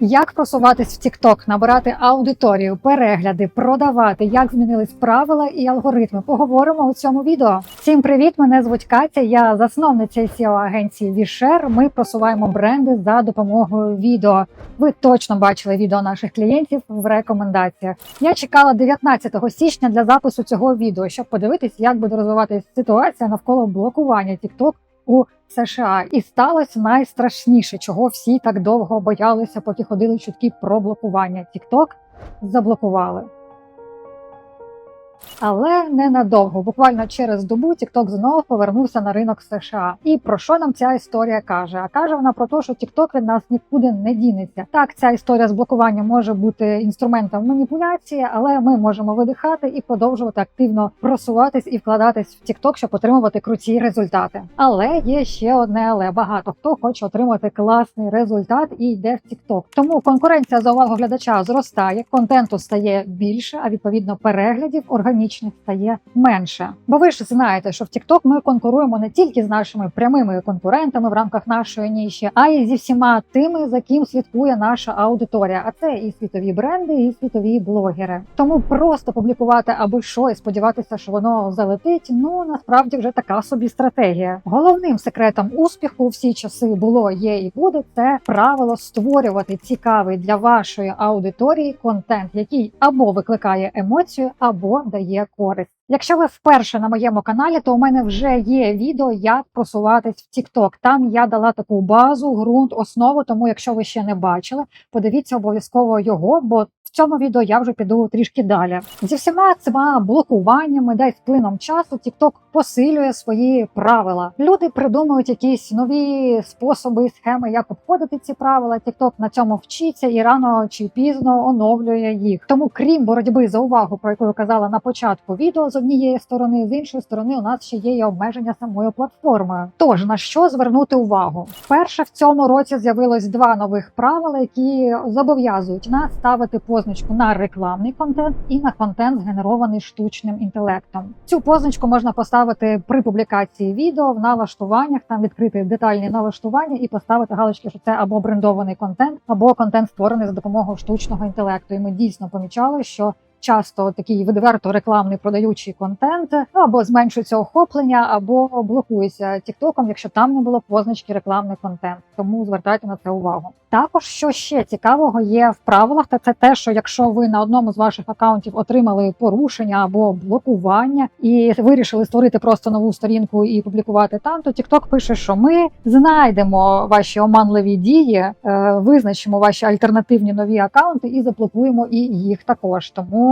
Як просуватись в TikTok, набирати аудиторію, перегляди, продавати, як змінились правила і алгоритми. Поговоримо у цьому відео. Всім привіт! Мене звуть Катя. Я засновниця seo агенції Вішер. Ми просуваємо бренди за допомогою відео. Ви точно бачили відео наших клієнтів в рекомендаціях. Я чекала 19 січня для запису цього відео, щоб подивитись, як буде розвиватися ситуація навколо блокування TikTok у США. І сталося найстрашніше, чого всі так довго боялися, поки ходили чутки про блокування. TikTok заблокували. Але ненадовго, буквально через добу, TikTok знову повернувся на ринок США. І про що нам ця історія каже? А каже вона про те, що TikTok від нас нікуди не дінеться. Так, ця історія з блокуванням може бути інструментом маніпуляції, але ми можемо видихати і продовжувати активно просуватись і вкладатись в TikTok, щоб отримувати круті результати. Але є ще одне, але багато хто хоче отримати класний результат і йде в TikTok. Тому конкуренція за увагу глядача зростає, контенту стає більше, а відповідно переглядів органічних стає менше. Бо ви ж знаєте, що в TikTok ми конкуруємо не тільки з нашими прямими конкурентами в рамках нашої ніші, а й зі всіма тими, за ким слідкує наша аудиторія. А це і світові бренди, і світові блогери. Тому просто публікувати або що і сподіватися, що воно залетить. Ну насправді вже така собі стратегія. Головним секретом успіху у всі часи було, є і буде це правило створювати цікавий для вашої аудиторії контент, який або викликає емоцію, або дає користь. Якщо ви вперше на моєму каналі, то у мене вже є відео, як просуватись в TikTok. Там я дала таку базу, ґрунт, основу. Тому, якщо ви ще не бачили, подивіться обов'язково його, бо в цьому відео я вже піду трішки далі. Зі всіма цими блокуваннями, да й з плином часу, TikTok посилює свої правила. Люди придумують якісь нові способи, схеми, як обходити ці правила. TikTok на цьому вчиться і рано чи пізно оновлює їх. Тому, крім боротьби за увагу, про яку я казала на початку відео, з однієї сторони, з іншої сторони, у нас ще є і обмеження самою платформою. Тож на що звернути увагу? Перше в цьому році з'явилось два нових правила, які зобов'язують нас ставити позначку на рекламний контент і на контент, згенерований штучним інтелектом. Цю позначку можна поставити при публікації відео в налаштуваннях, там відкрити детальні налаштування і поставити галочки, що це або брендований контент, або контент створений за допомогою штучного інтелекту. І ми дійсно помічали, що часто такий відверто рекламний продаючий контент ну, або зменшується охоплення, або блокується Тіктоком, якщо там не було позначки рекламний контент. Тому звертайте на це увагу. Також що ще цікавого є в правилах, та це те, що якщо ви на одному з ваших акаунтів отримали порушення або блокування і вирішили створити просто нову сторінку і публікувати там, то TikTok пише, що ми знайдемо ваші оманливі дії, е, визначимо ваші альтернативні нові акаунти і заблокуємо і їх також. Тому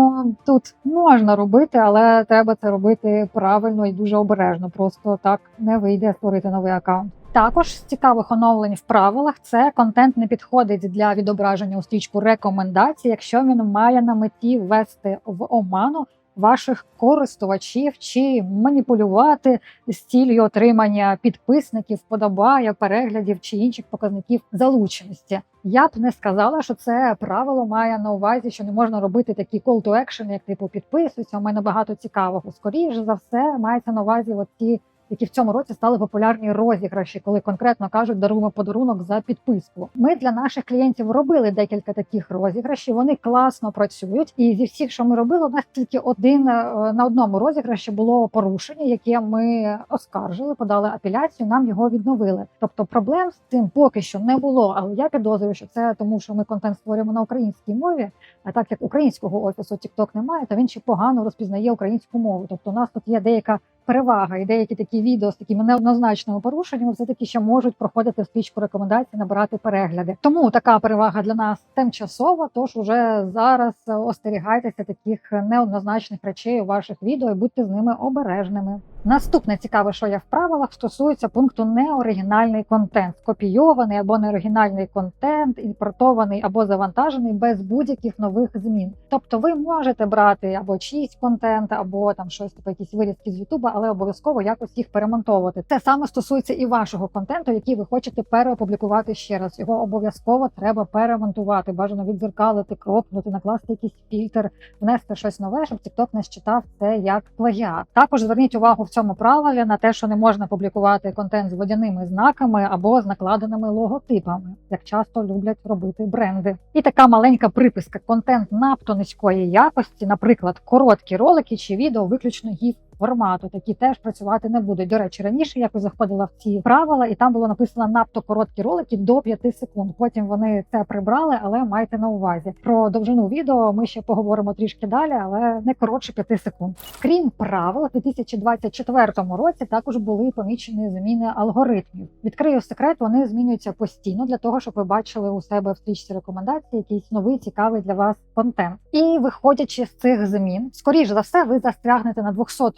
тут можна робити, але треба це робити правильно і дуже обережно. Просто так не вийде створити новий акаунт. Також з цікавих оновлень в правилах це контент не підходить для відображення у стрічку рекомендацій, якщо він має на меті ввести в оману ваших користувачів чи маніпулювати з цілею отримання підписників, подобає, переглядів чи інших показників залученості. Я б не сказала, що це правило має на увазі, що не можна робити такі call to action, як типу підписуйся. У мене багато цікавого. Скоріше за все, мається на увазі от ті які в цьому році стали популярні розіграші, коли конкретно кажуть, даруємо подарунок за підписку. Ми для наших клієнтів робили декілька таких розіграшів. Вони класно працюють, і зі всіх, що ми робили, у нас тільки один е, на одному розіграші було порушення, яке ми оскаржили, подали апеляцію. Нам його відновили. Тобто проблем з цим поки що не було. Але я підозрюю, що це тому, що ми контент створюємо на українській мові. А так як українського офісу TikTok немає, то він ще погано розпізнає українську мову. Тобто, у нас тут є деяка перевага, і деякі такі відео з такими неоднозначними порушеннями все таки ще можуть проходити стрічку рекомендацій, набирати перегляди. Тому така перевага для нас тимчасова. Тож уже зараз остерігайтеся таких неоднозначних речей у ваших відео і будьте з ними обережними. Наступне цікаве, що є в правилах, стосується пункту неоригінальний контент, скопійований або неоригінальний контент, імпортований або завантажений без будь-яких нових змін. Тобто, ви можете брати або чийсь контент, або там щось типу якісь вирізки з Ютуба, але обов'язково якось їх перемонтовувати. Це саме стосується і вашого контенту, який ви хочете переопублікувати ще раз. Його обов'язково треба перемонтувати, бажано відзеркалити, кропнути, накласти якийсь фільтр, внести щось нове, щоб TikTok не считав це як плагіат. Також зверніть увагу в цьому правилі на те, що не можна публікувати контент з водяними знаками або з накладеними логотипами, як часто люблять робити бренди. І така маленька приписка: контент надто низької якості, наприклад, короткі ролики чи відео виключно гіф формату, такі теж працювати не будуть. До речі, раніше якось заходила в ці правила, і там було написано надто короткі ролики до 5 секунд. Потім вони це прибрали, але майте на увазі про довжину відео. Ми ще поговоримо трішки далі, але не коротше 5 секунд. Крім правил, у 2024 році також були помічені зміни алгоритмів. Відкрию секрет, вони змінюються постійно для того, щоб ви бачили у себе в стрічці рекомендацій якийсь новий цікавий для вас контент. І виходячи з цих змін, скоріш за все, ви застрягнете на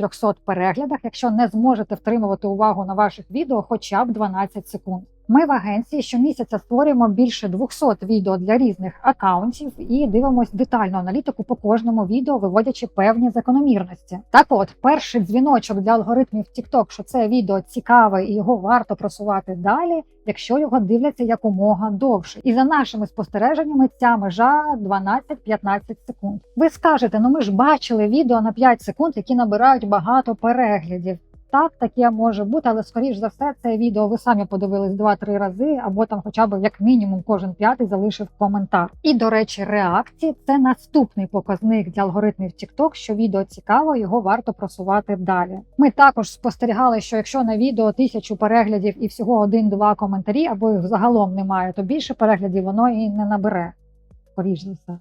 200-300 переглядах, якщо не зможете втримувати увагу на ваших відео хоча б 12 секунд. Ми в агенції щомісяця створюємо більше 200 відео для різних акаунтів і дивимось детальну аналітику по кожному відео, виводячи певні закономірності. Так, от перший дзвіночок для алгоритмів TikTok, що це відео цікаве і його варто просувати далі, якщо його дивляться якомога довше. І за нашими спостереженнями, ця межа 12-15 секунд. Ви скажете, ну ми ж бачили відео на 5 секунд, які набирають багато переглядів. Так, таке може бути, але скоріш за все, це відео ви самі подивились 2-3 рази, або там, хоча б як мінімум, кожен п'ятий залишив коментар. І до речі, реакції це наступний показник для алгоритмів TikTok, що відео цікаво, його варто просувати далі. Ми також спостерігали, що якщо на відео тисячу переглядів і всього один-два коментарі, або їх загалом немає, то більше переглядів воно і не набере. Скоріш за все.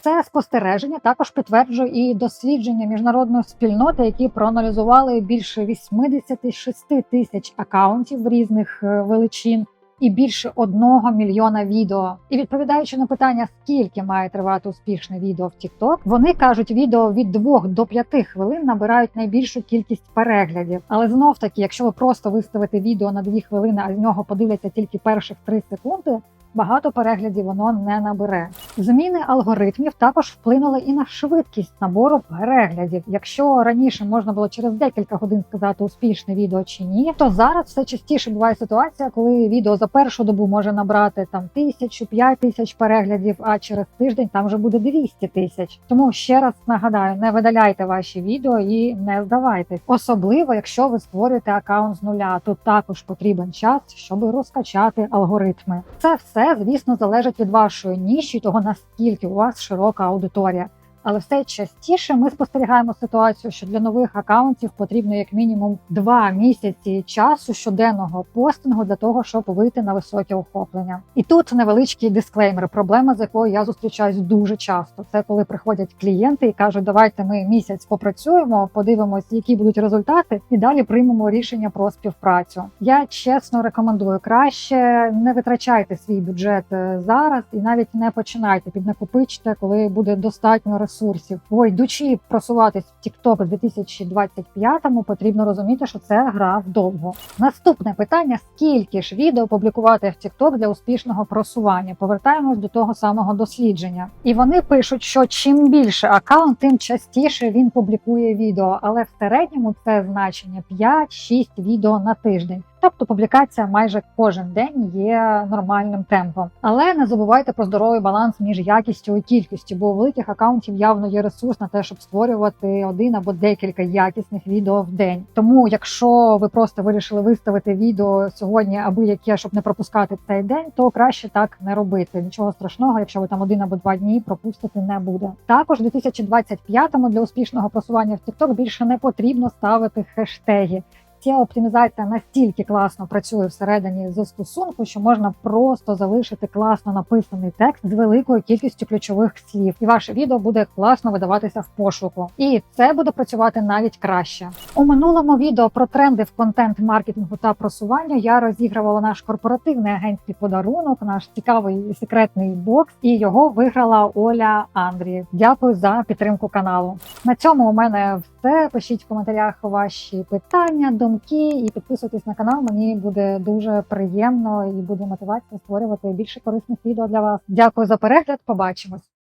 Це спостереження також підтверджує і дослідження міжнародної спільноти, які проаналізували більше 86 тисяч акаунтів різних е, величин і більше одного мільйона відео. І відповідаючи на питання, скільки має тривати успішне відео в TikTok, вони кажуть, відео від 2 до 5 хвилин набирають найбільшу кількість переглядів. Але знов таки, якщо ви просто виставите відео на 2 хвилини, а з нього подивляться тільки перших 3 секунди. Багато переглядів воно не набере. Зміни алгоритмів також вплинули і на швидкість набору переглядів. Якщо раніше можна було через декілька годин сказати успішне відео чи ні, то зараз все частіше буває ситуація, коли відео за першу добу може набрати там тисячу, п'ять тисяч переглядів, а через тиждень там вже буде 200 тисяч. Тому ще раз нагадаю, не видаляйте ваші відео і не здавайтесь. Особливо, якщо ви створюєте аккаунт з нуля, тут також потрібен час, щоб розкачати алгоритми. Це все все, звісно, залежить від вашої ніші, того наскільки у вас широка аудиторія. Але все частіше ми спостерігаємо ситуацію, що для нових акаунтів потрібно як мінімум два місяці часу щоденного постингу для того, щоб вийти на високе охоплення. І тут невеличкий дисклеймер, проблема з якою я зустрічаюсь дуже часто. Це коли приходять клієнти і кажуть, давайте ми місяць попрацюємо, подивимось, які будуть результати, і далі приймемо рішення про співпрацю. Я чесно рекомендую краще не витрачайте свій бюджет е, зараз і навіть не починайте піднакопичте, коли буде достатньо ресурсів ресурсів. Бо йдучи просуватись в TikTok у 2025-му, потрібно розуміти, що це гра вдовго. Наступне питання: скільки ж відео публікувати в TikTok для успішного просування? Повертаємось до того самого дослідження. І вони пишуть, що чим більше аккаунт, тим частіше він публікує відео, але в середньому це значення 5-6 відео на тиждень. Тобто публікація майже кожен день є нормальним темпом. Але не забувайте про здоровий баланс між якістю і кількістю, бо у великих акаунтів явно є ресурс на те, щоб створювати один або декілька якісних відео в день. Тому, якщо ви просто вирішили виставити відео сьогодні, аби яке, щоб не пропускати цей день, то краще так не робити. Нічого страшного, якщо ви там один або два дні пропустити не буде. Також у 2025-му для успішного просування в TikTok більше не потрібно ставити хештеги. Ця оптимізація настільки класно працює всередині застосунку, що можна просто залишити класно написаний текст з великою кількістю ключових слів, і ваше відео буде класно видаватися в пошуку. І це буде працювати навіть краще. У минулому відео про тренди в контент-маркетингу та просуванню я розігрувала наш корпоративний агентський подарунок, наш цікавий секретний бокс, і його виграла Оля Андрій. Дякую за підтримку каналу. На цьому у мене все. Пишіть в коментарях ваші питання. Думки і підписуйтесь на канал. Мені буде дуже приємно і буде мотивація створювати більше корисних відео для вас. Дякую за перегляд. Побачимось.